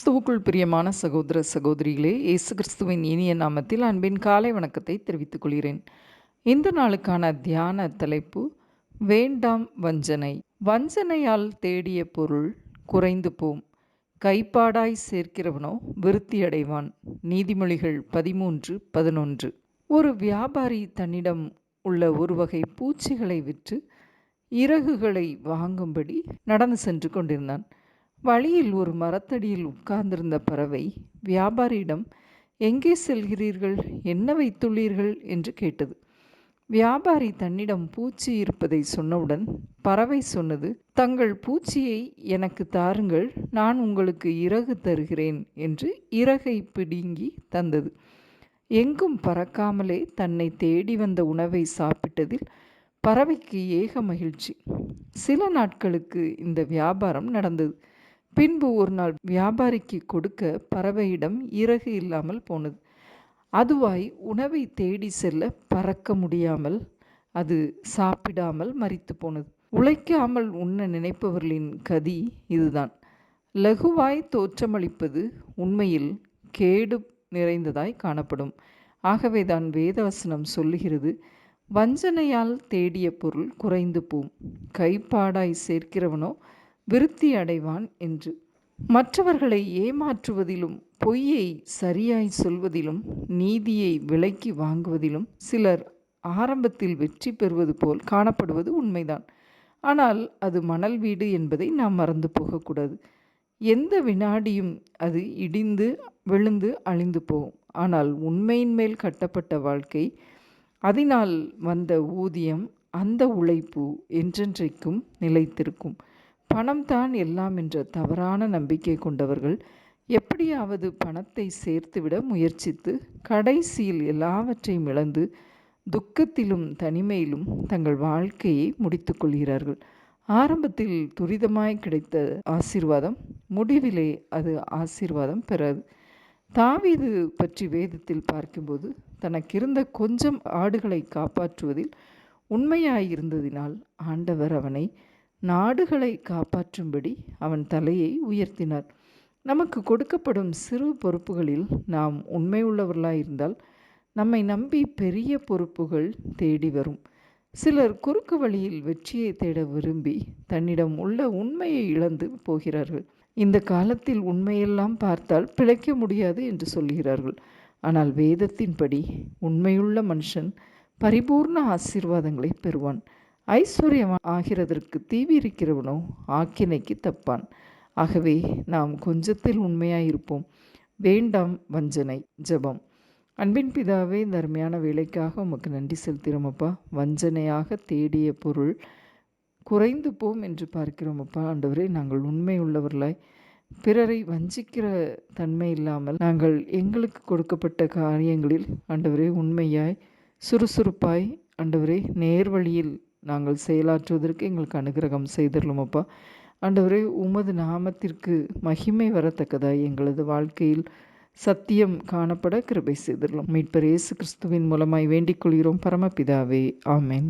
கிறிஸ்துவுக்குள் பிரியமான சகோதர சகோதரிகளே இயேசு கிறிஸ்துவின் இனிய நாமத்தில் அன்பின் காலை வணக்கத்தை தெரிவித்துக் கொள்கிறேன். இந்த நாளுக்கான தியான தலைப்பு வேண்டாம் வஞ்சனை. வஞ்சனையால் தேடிய பொருள் குறைந்து போம். கைப்பாடாய் சேர்க்கிறவனோ விருத்தியடைவான். நீதிமொழிகள் பதிமூன்று பதினொன்று. ஒரு வியாபாரி தன்னிடம் உள்ள ஒரு வகை பூச்சிகளை விற்று இறகுகளை வாங்கும்படி நடந்து சென்று கொண்டிருந்தான். வழியில் ஒரு மரத்தடியில் உட்கார்ந்திருந்த பறவை வியாபாரியிடம் எங்கே செல்கிறீர்கள்? என்ன வைத்துள்ளீர்கள்? என்று கேட்டது. வியாபாரி தன்னிடம் பூச்சி இருப்பதை சொன்னவுடன் பறவை சொன்னது தங்கள் பூச்சியை எனக்கு தாருங்கள் நான் உங்களுக்கு இறகு தருகிறேன் என்று இறகை பிடுங்கி தந்தது. எங்கும் பறக்காமலே தன்னை தேடி வந்த உணவை சாப்பிட்டதில் பறவைக்கு ஏக மகிழ்ச்சி. சில நாட்களுக்கு இந்த வியாபாரம் நடந்தது. பின்பு ஒரு நாள் வியாபாரிக்கு கொடுக்க பறவையிடம் இறகு இல்லாமல் போனது. அதுவாய் உணவை தேடி செல்ல பறக்க முடியாமல் அது சாப்பிடாமல் மறித்து போனது. உழைக்காமல் உண்ண நினைப்பவர்களின் கதி இதுதான். லகுவாய் தோற்றமளிப்பது உண்மையில் கேடு நிறைந்ததாய் காணப்படும். ஆகவே தான் வேதவசனம் சொல்லுகிறது வஞ்சனையால் தேடிய பொருள் குறைந்து போம். கைப்பாடாய் சேர்க்கிறவனோ விருத்தி அடைவான் என்று. மற்றவர்களை ஏமாற்றுவதிலும் பொய்யை சரியாய் சொல்வதிலும் நீதியை விலைக்கு வாங்குவதிலும் சிலர் ஆரம்பத்தில் வெற்றி பெறுவது போல் காணப்படுவது உண்மைதான். ஆனால் அது மணல் வீடு என்பதை நாம் மறந்து போகக்கூடாது. எந்த வினாடியும் அது இடிந்து விழுந்து அழிந்து போகும். ஆனால் உண்மையின் மேல் கட்டப்பட்ட வாழ்க்கை அதனால் வந்த ஊதியம் அந்த உழைப்பு என்றென்றைக்கும் நிலைத்திருக்கும். பணம்தான் எல்லாம் என்ற தவறான நம்பிக்கை கொண்டவர்கள் எப்படியாவது பணத்தை சேர்த்துவிட முயற்சித்து கடைசியில் எல்லாவற்றையும் இழந்து துக்கத்திலும் தனிமையிலும் தங்கள் வாழ்க்கையை முடித்து கொள்கிறார்கள். ஆரம்பத்தில் துரிதமாய் கிடைத்த ஆசீர்வாதம் முடிவிலே அது ஆசீர்வாதம் பெறாது. தாவீது பற்றி வேதத்தில் பார்க்கும்போது தனக்கிருந்த கொஞ்சம் ஆடுகளை காப்பாற்றுவதில் உண்மையாயிருந்ததினால் ஆண்டவர் அவனை நாடுகளை காப்பாற்றும்படி அவன் தலையை உயர்த்தினார். நமக்கு கொடுக்கப்படும் சிறு பொறுப்புகளில் நாம் உண்மை உள்ளவர்களாயிருந்தால் நம்மை நம்பி பெரிய பொறுப்புகள் தேடி வரும். சிலர் குறுக்கு வழியில் வெற்றியை தேட விரும்பி தன்னிடம் உள்ள உண்மையை இழந்து போகிறார்கள். இந்த காலத்தில் உண்மையெல்லாம் பார்த்தால் பிழைக்க முடியாது என்று சொல்கிறார்கள். ஆனால் வேதத்தின்படி உண்மையுள்ள மனுஷன் பரிபூர்ண ஆசீர்வாதங்களை பெறுவான். ஐஸ்வர்யம் ஆகிறதற்கு தீவிரிக்கிறவனோ ஆக்கினைக்கு தப்பான். ஆகவே நாம் கொஞ்சத்தில் உண்மையாயிருப்போம். வேண்டாம் வஞ்சனை ஜபம். அன்பின் பிதாவே இந்த அருமையான வேலைக்காக உமக்கு நன்றி செலுத்திறோமப்பா வஞ்சனையாக தேடிய பொருள் குறைந்து போம் என்று பார்க்கிறோமப்பா ஆண்டவரே நாங்கள் உண்மை உள்ளவர்களாய் பிறரை வஞ்சிக்கிற தன்மை இல்லாமல் நாங்கள் எங்களுக்கு கொடுக்கப்பட்ட காரியங்களில் ஆண்டவரே உண்மையாய் சுறுசுறுப்பாய் ஆண்டவரே நேர்வழியில் நாங்கள் செயலாற்றுவதற்கு எங்களுக்கு அனுகிரகம் செய்திடலுமப்பா ஆண்டவரே உமது நாமத்திற்கு மகிமை வரத்தக்கதாய் எங்களது வாழ்க்கையில் சத்தியம் காணப்பட கிருபை செய்திடலாம் மீட்பர் இயேசு கிறிஸ்துவின் மூலமாய் வேண்டிக் கொள்கிறோம். பரமபிதாவே ஆமேன்.